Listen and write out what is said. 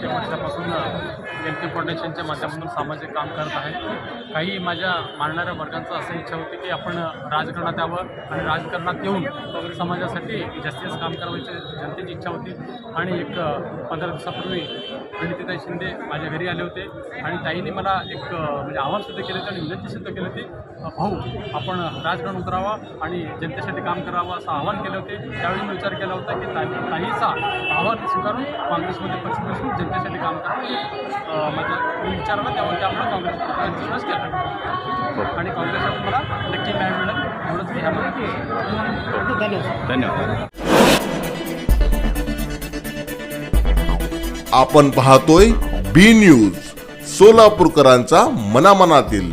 गेल्या कित्येक वर्षापासून एम के फाउंडेशनच्या माध्यमातून सामाजिक काम करत आहे. काही माझ्या मानणाऱ्या वर्गांचं असं इच्छा होती की आपण राजकारणात यावं आणि राजकारणात येऊन समाजासाठी जास्तीत काम करायची जनतेची इच्छा होती. आणि एक पंधरा दिवसापूर्वी प्रणितीताई शिंदे माझ्या घरी आले होते. आणि ताईने मला एक म्हणजे आव्हानसुद्धा केलं होतं आणि विनंतीसुद्धा केली होती भाऊ आपण राजकारण उतरावा आणि जनतेसाठी काम करावं असं आवाहन केले होते. त्यावेळी मी विचार केला होता की ताई ताईचा आव्हान स्वीकारून काँग्रेसमध्ये पक्ष जनतेसाठी काम करावं अं, म्हणजे मी विचार त्यामुळे त्यामुळे काँग्रेस केला. आणि काँग्रेससाठी मला नक्की न्याय मिळेल. एवढंच मी ह्यामध्ये धन्यवाद. आपण पाहतोय बी न्यूज सोलापूरकरांचा मनामनातील